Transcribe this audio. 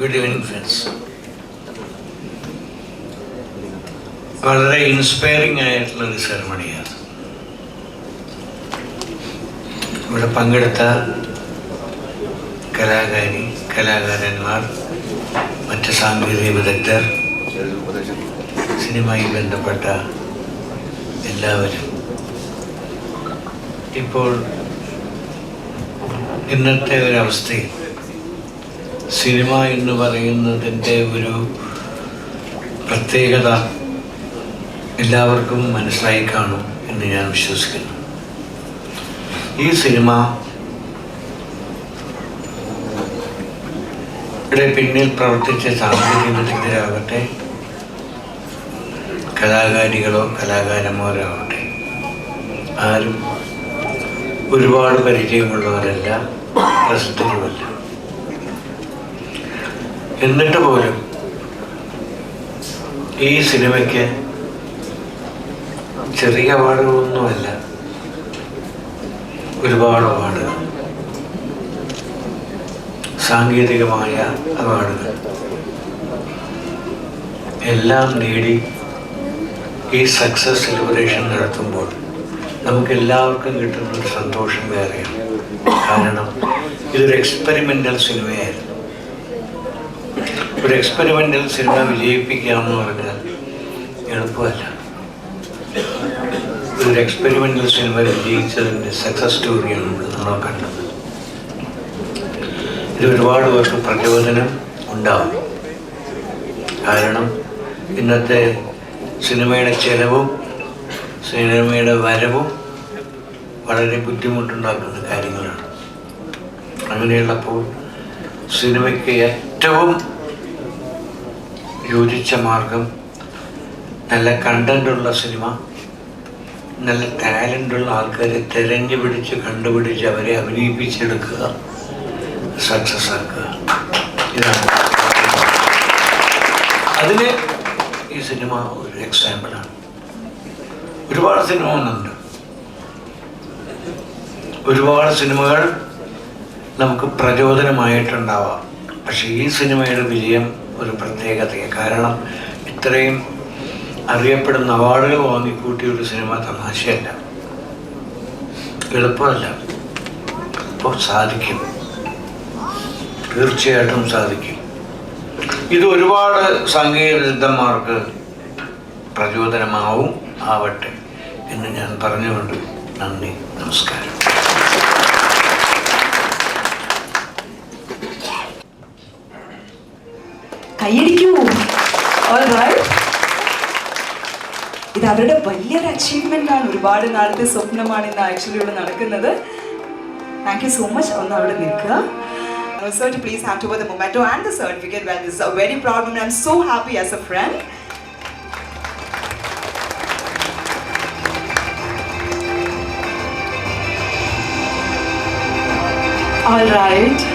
Good evening friends വളരെ inspiring ആയിട്ടുള്ള ഒരു സെറമണിയാണ് ഇവിടെ പങ്കെടുത്ത കലാകാരി കലാകാരന്മാർ മറ്റ് സാങ്കേതിക വിദഗ്ധർ സിനിമയിൽ ബന്ധപ്പെട്ട എല്ലാവരും ഇപ്പോൾ ഇന്നത്തെ ഒരവസ്ഥയിൽ സിനിമ എന്ന് പറയുന്നതിന്റെ ഒരു പ്രത്യേകത എല്ലാവർക്കും മനസ്സിലായി കാണും എന്ന് ഞാൻ വിശ്വസിക്കുന്നു. ഈ സിനിമ ഇവിടെ പിന്നിൽ പ്രവർത്തിച്ച സാങ്കേതിക വിദഗ്ധരാകട്ടെ കലാകാരികളോ കലാകാരന്മാരോ ആവട്ടെ ആരും ഒരുപാട് പരിചയമുള്ളവരല്ല പ്രസിദ്ധരുമല്ല. എന്നിട്ട് പോലും ഈ സിനിമയ്ക്ക് ചെറിയ അവാർഡുകളൊന്നുമല്ല ഒരുപാട് അവാർഡുകൾ. സാങ്കേതികമായ അവാർഡുകൾ. എല്ലാം നേടി ഈ സക്സസ് സെലിബ്രേഷൻ നടത്തുമ്പോൾ നമുക്ക് എല്ലാവർക്കും കിട്ടുന്ന ഒരു സന്തോഷം വേറെയാണ്. കാരണം ഇതൊരു എക്സ്പെരിമെന്റൽ സിനിമയായിരുന്നു. ഒരു എക്സ്പെരിമെന്റൽ സിനിമ വിജയിപ്പിക്കുക എന്ന് പറഞ്ഞാൽ എളുപ്പമല്ല. ഒരു എക്സ്പെരിമെന്റൽ സിനിമ വിജയിച്ചതിന്റെ സക്സസ് സ്റ്റോറിയാണ് നമ്മൾ നമ്മൾ കണ്ടത്. ഇത് ഒരുപാട് പേർക്ക് പ്രചോദനം ഉണ്ടാവും. കാരണം ഇന്നത്തെ സിനിമയുടെ ചെലവും സിനിമയുടെ വരവും വളരെ ബുദ്ധിമുട്ടുണ്ടാക്കുന്ന കാര്യങ്ങളാണ്. അങ്ങനെയുള്ളപ്പോൾ സിനിമയ്ക്ക് ഏറ്റവും യോജിച്ച മാർഗം. നല്ല കണ്ടന്റുള്ള സിനിമ നല്ല ടാലന്റുള്ള ആൾക്കാരെ തിരഞ്ഞു പിടിച്ച് കണ്ടുപിടിച്ച് അവരെ അഭിനയിപ്പിച്ചെടുക്കുക. സക്സസ് ആക്കുക. ഇതാണ്. അതിന് ഈ സിനിമ ഒരു എക്സാമ്പിളാണ് ഒരുപാട് സിനിമ ഒന്നുണ്ട് ഒരുപാട് സിനിമകൾ നമുക്ക് പ്രചോദനമായിട്ടുണ്ടാവാം. പക്ഷേ ഈ സിനിമയുടെ വിജയം ഒരു പ്രത്യേകതയെ. കാരണം ഇത്രയും അറിയപ്പെടുന്ന അവാർഡുകൾ വാങ്ങിക്കൂട്ടിയ ഒരു സിനിമ തമാശയല്ല. എളുപ്പമല്ല. അപ്പോൾ സാധിക്കും. തീർച്ചയായിട്ടും സാധിക്കും. ഇത് ഒരുപാട് സംഗീത വിരുദ്ധന്മാർക്ക് പ്രചോദനമാവും ആവട്ടെ എന്ന് ഞാൻ പറഞ്ഞുകൊണ്ട് നന്ദി നമസ്കാരം. കൈയടിക്കൂ ഇത് അവരുടെ വലിയൊരു അച്ചീവ്മെന്റ് ആണ് ഒരുപാട് നാളത്തെ സ്വപ്നമാണ് ഇന്ന് ആക്ച്വലി ഇവിടെ നടക്കുന്നത് താങ്ക് യു സോ മച്ച് ഒന്ന് അവിടെ നിൽക്കുക Sir, to please hand over the memento and the certificate. Well, this is a very proud moment. I'm so happy as a friend. All right.